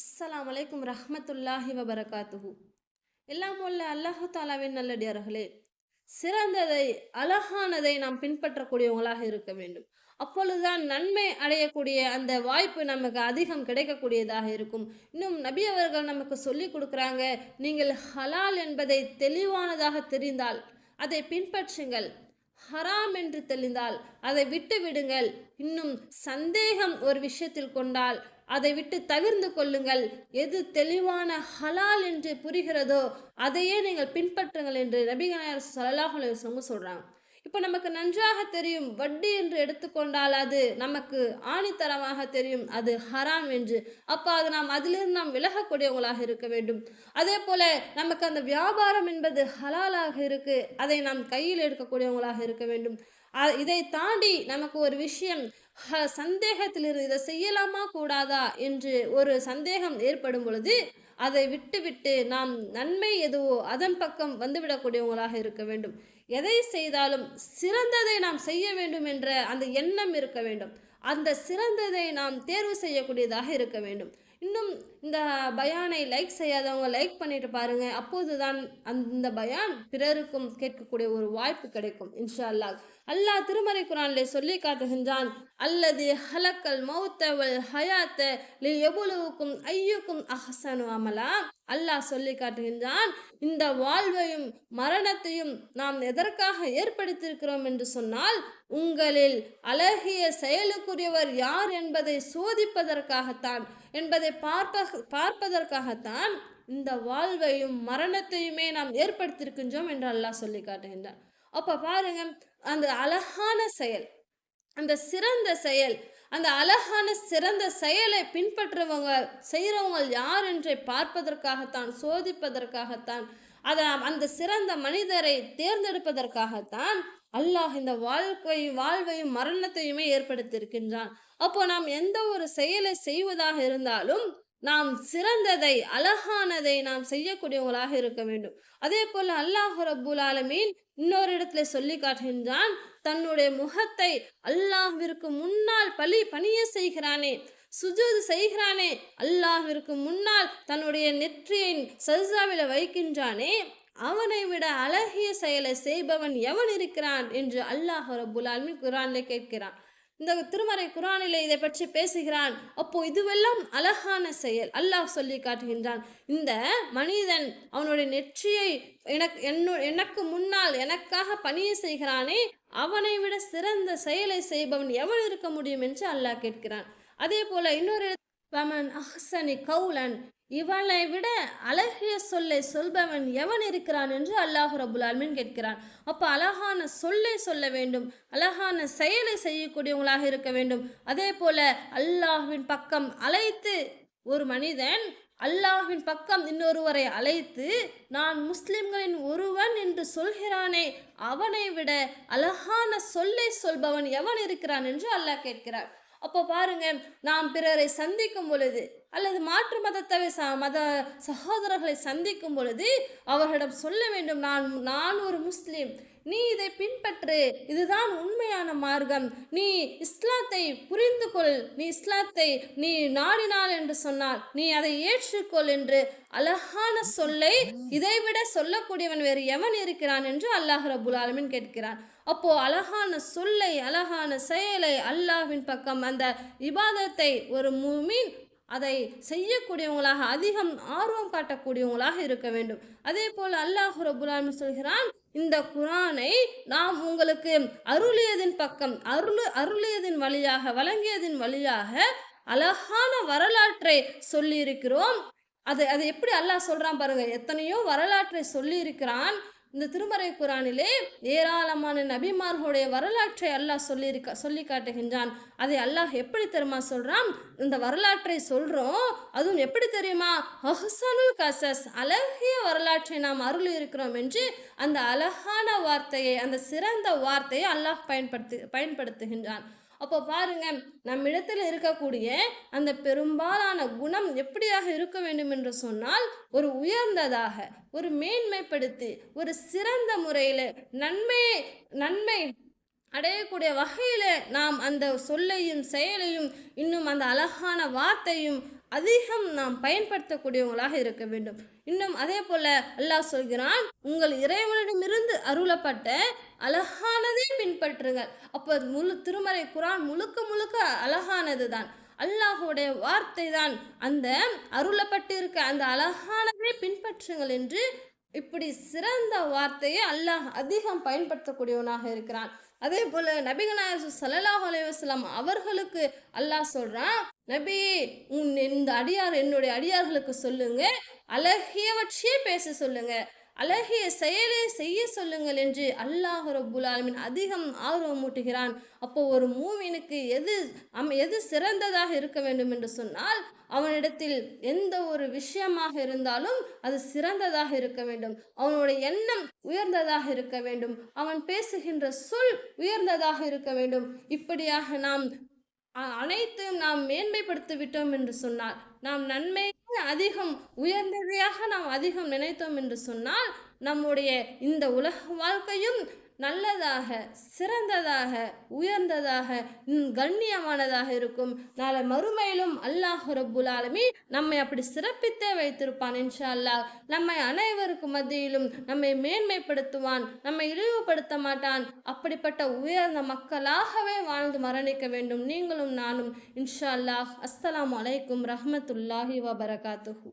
அஸ்லாம் வலைக்கும் ரஹமத்துல்லாஹி வபரகாத்துஹு. எல்லாம் உள்ள அல்லாஹு தாலாவின் நல்லடியார்களே சிறந்ததை அழகானதை நாம் பின்பற்றக்கூடியவங்களாக இருக்க வேண்டும். அப்பொழுதுதான் நன்மை அடையக்கூடிய அந்த வாய்ப்பு நமக்கு அதிகம் கிடைக்கக்கூடியதாக இருக்கும். இன்னும் நபி அவர்கள் நமக்கு சொல்லி கொடுக்குறாங்க நீங்கள் ஹலால் என்பதை தெளிவானதாக தெரிந்தால் அதை பின்பற்றுங்கள். ஹராம் என்று தெளிந்தால் அதை விட்டு விடுங்கள். இன்னும் சந்தேகம் ஒரு விஷயத்தில் கொண்டால் அதை விட்டு தவிர்ந்து கொள்ளுங்கள். எது தெளிவான ஹலால் என்று புரிகிறதோ அதையே நீங்கள் பின்பற்றுங்கள் என்று நபிகநாயர் சல்லாஹ் சொல்கிறாங்க இப்போ நமக்கு நன்றாக தெரியும் வட்டி என்று எடுத்துக்கொண்டால் அது நமக்கு ஆணித்தரமாக தெரியும் அது ஹராம் என்று. அப்போ அது நாம் அதிலிருந்து நாம் விலகக்கூடியவங்களாக இருக்க வேண்டும். அதே போல நமக்கு அந்த வியாபாரம் என்பது ஹலாலாக இருக்கு அதை நாம் கையில் எடுக்கக்கூடியவங்களாக இருக்க வேண்டும். இதை தாண்டி நமக்கு ஒரு விஷயம் ஹ- இதை செய்யலாமா கூடாதா என்று ஒரு சந்தேகம் ஏற்படும் பொழுது அதை விட்டுவிட்டு நாம் நன்மை எதுவோ அதன் பக்கம் வந்துவிடக்கூடியவங்களாக இருக்க வேண்டும். எதை செய்தாலும் சிறந்ததை நாம் செய்ய வேண்டும் என்ற அந்த எண்ணம் இருக்க வேண்டும். அந்த சிறந்ததை நாம் தேர்வு செய்யக்கூடியதாக இருக்க வேண்டும். இன்னும் இந்த பயானை லைக் செய்யாதவங்க லைக் பண்ணிட்டு பாருங்க. அப்போதுதான் அந்த பயான் பிறருக்கும் கேட்கக்கூடிய ஒரு வாய்ப்பு கிடைக்கும் இன்ஷா அல்லாஹ் அல்லாஹ் திருமறை குரானிலே சொல்லி காட்டுகின்றான் அல்லது ஹலக்கல் மௌத்தவல் ஹயாத்த லி எவ்வளவுக்கும் ஐயுக்கும் அஹ்சனு அமலா. அல்லாஹ் சொல்லி காட்டுகின்றான் இந்த வாழ்வையும் மரணத்தையும் நாம் எதற்காக ஏற்படுத்தியிருக்கிறோம் என்று சொன்னால் உங்களில் அழகிய செயலுக்குரியவர் யார் என்பதை சோதிப்பதற்காகத்தான். என்பதை பார்ப்ப பார்ப்பதற்காகத்தான் இந்த வாழ்வையும் மரணத்தையுமே நாம் ஏற்படுத்தியிருக்கின்றோம் என்று அல்லாஹ் சொல்லி காட்டுகின்றான். அப்போ பாருங்க அந்த அழகான செயல் அந்த சிறந்த செயல் அந்த அழகான சிறந்த செயலை பின்பற்றுறவங்க செய்கிறவங்க யார் என்றை பார்ப்பதற்காகத்தான் சோதிப்பதற்காகத்தான் அதை அந்த சிறந்த மனிதரை தேர்ந்தெடுப்பதற்காகத்தான் அல்லாஹ் இந்த வாழ்க்கையும் வாழ்வையும் மரணத்தையுமே ஏற்படுத்தியிருக்கின்றான். அப்போ நாம் எந்த ஒரு செயலை செய்வதாக இருந்தாலும் நாம் சிறந்ததை அழகானதை நாம் செய்யக்கூடியவங்களாக இருக்க வேண்டும். அதே போல அல்லாஹ் ரபுல் ஆலமீன் இன்னொரு இடத்துல சொல்லி காட்டுகின்றான் தன்னுடைய முகத்தை அல்லாஹ்விற்கு முன்னால் பலி பணிய செய்கிறானே சுஜூது செய்கிறானே அல்லாஹ்விற்கு முன்னால் தன்னுடைய நெற்றியின் சஜாவில வைக்கின்றானே அவனை விட அழகிய செயலை செய்பவன் எவன் இருக்கிறான் என்று அல்லாஹ் ரபுல் ஆலமீன் குரானிலே கேட்கிறான். இந்த திருமறை குரானிலே இதை பற்றி பேசுகிறான். அப்போ இதுவெல்லாம் அழகான செயல். அல்லாஹ் சொல்லி காட்டுகின்றான். இந்த மனிதன் அவனுடைய நெற்றியை எனக்கு என்னோ எனக்கு முன்னால் எனக்காக பணியை செய்கிறானே அவனை விட சிறந்த செயலை செய்பவன் எவன் இருக்க முடியும் என்று அல்லாஹ் கேட்கிறான். அதே போல இன்னொரு வமன் அஹ்சனி கவுலன் இவனை விட அழகிய சொல்லை சொல்பவன் எவன் இருக்கிறான் என்று அல்லாஹ் ரபுல் ஆலமீன் கேட்கிறான். அப்போ அழகான சொல்லை சொல்ல வேண்டும் அழகான செயலை செய்யக்கூடியவங்களாக இருக்க வேண்டும். அதே போல அல்லாஹுவின் பக்கம் அழைத்து ஒரு மனிதன் அல்லாஹின் பக்கம் இன்னொருவரை அழைத்து நான் முஸ்லிம்களின் ஒருவன் என்று சொல்கிறானே அவனை விட அழகான சொல்லை சொல்பவன் எவன் இருக்கிறான் என்று அல்லாஹ் கேட்கிறார் அப்போ பாருங்க நாம் பிறரை சந்திக்கும் பொழுது அல்லது மாற்று மதத்தை ச மத சகோதரர்களை சந்திக்கும் பொழுது அவர்களிடம் சொல்ல வேண்டும் நான் நான் ஒரு முஸ்லீம். நீ இதை பின்பற்று. இதுதான் உண்மையான மார்க்கம். நீ இஸ்லாத்தை புரிந்து கொள் நீ இஸ்லாத்தை நீ நாடினாள் என்று சொன்னால் நீ அதை ஏற்றுக்கொள் என்று அழகான சொல்லை இதைவிட சொல்லக்கூடியவன் வேறு எவன் இருக்கிறான் என்று அல்லாஹ் ரபுல் ஆலமின் கேட்கிறான். அப்போ அழகான சொல்லை அழகான செயலை அல்லாஹ்வின் பக்கம் அந்த இபாதத்தை ஒரு மீன் அதை செய்யக்கூடியவங்களாக அதிகம் ஆர்வம் காட்டக்கூடியவங்களாக இருக்க வேண்டும். அதே போல் அல்லாஹ் ரபுல் சொல்கிறான் இந்த குரானை நாம் உங்களுக்கு அருளியதின் பக்கம் அருள் அருளியதின் வழியாக வழங்கியதின் வழியாக அழகான வரலாற்றை சொல்லியிருக்கிறோம். அது அது எப்படி அல்லாஹ் சொல்கிறான் பாருங்கள் எத்தனையோ வரலாற்றை சொல்லியிருக்கிறான். இந்த திருமறை குரானிலே ஏராளமான நபிமார்களுடைய வரலாற்றை அல்லாஹ் சொல்லியிருக்க சொல்லி காட்டுகின்றான். அதை அல்லாஹ் எப்படி தெரியுமா சொல்கிறான் இந்த வரலாற்றை சொல்கிறோம் அதுவும் எப்படி தெரியுமா? அஹ்சனுல் கசஸ் அழகிய வரலாற்றை நாம் அருள் இருக்கிறோம் என்று அந்த அழகான வார்த்தையை அந்த சிறந்த வார்த்தையை அல்லாஹ் பயன்படுத்தி பயன்படுத்துகின்றான். அப்போ பாருங்க நம்மிடத்தில் இருக்கக்கூடிய அந்த பெரும்பாலான குணம் எப்படியாக இருக்க வேண்டும் என்று சொன்னால் ஒரு உயர்ந்ததாக ஒரு மேன்மைப்படுத்தி ஒரு சிறந்த முறையில் நன்மையை நன்மை அடையக்கூடிய வகையில் நாம் அந்த சொல்லையும் செயலையும் இன்னும் அந்த அழகான வார்த்தையும் அதிகம் நாம் பயன்படுத்தக்கூடியவங்களாக இருக்க வேண்டும். இன்னும் அதே போல அல்லாஹ் சொல்கிறான் உங்கள் இறைவனிடமிருந்து அருளப்பட்ட அழகானதை பின்பற்றுங்கள். அப்போ முழு திருமறை குரான் முழுக்க முழுக்க அழகானது தான் அல்லாஹுடைய வார்த்தை தான் அந்த அருளப்பட்டிருக்க அந்த அழகானதை பின்பற்றுங்கள் என்று இப்படி சிறந்த வார்த்தையை அல்லாஹ் அதிகம் பயன்படுத்தக்கூடியவனாக இருக்கிறான். அதே போல் நபிகநாயகம் சல்லாஹ் அலைவாஸ்லாம் அவர்களுக்கு அல்லாஹ் சொல்கிறான் நபி உன் இந்த அடியார் என்னுடைய அடியார்களுக்கு சொல்லுங்க அழகியவற்றையே பேச சொல்லுங்க. அழகிய செயலை செய்ய சொல்லுங்கள் என்று அல்லாஹ் ரபுல் ஆலமின் அதிகம் ஆர்வம் மூட்டுகிறான் அப்போ ஒரு மூமினுக்கு எது அம் எது சிறந்ததாக இருக்க வேண்டும் என்று சொன்னால் அவனிடத்தில் எந்த ஒரு விஷயமாக இருந்தாலும் அது சிறந்ததாக இருக்க வேண்டும். அவனுடைய எண்ணம் உயர்ந்ததாக இருக்க வேண்டும். அவன் பேசுகின்ற சொல் உயர்ந்ததாக இருக்க வேண்டும். இப்படியாக நாம் அனைத்தும் நாம் மேன்மைப்படுத்தி விட்டோம் என்று சொன்னால் நாம் நன்மை அதிகம் உயர்ந்ததையாக நாம் அதிகம் நினைத்தோம் என்று சொன்னால் நம்முடைய இந்த உலக வாழ்க்கையும் நல்லதாக சிறந்ததாக உயர்ந்ததாக கண்ணியமானதாக இருக்கும். நாளை மறுமையிலும் அல்லாஹ் ரபுலாலுமே நம்மை அப்படி சிறப்பித்தே வைத்திருப்பான் இன்ஷா அல்லாஹ் நம்மை அனைவருக்கு மத்தியிலும் நம்மை மேன்மைப்படுத்துவான் நம்மை இழிவுபடுத்த மாட்டான். அப்படிப்பட்ட உயர்ந்த மக்களாகவே வாழ்ந்து மரணிக்க வேண்டும். நீங்களும் நானும் இன்ஷா அல்லாஹ் அஸ்ஸலாம் அலைக்கும் ரஹமத்துல்லாஹி வபரகாத்துஹூ.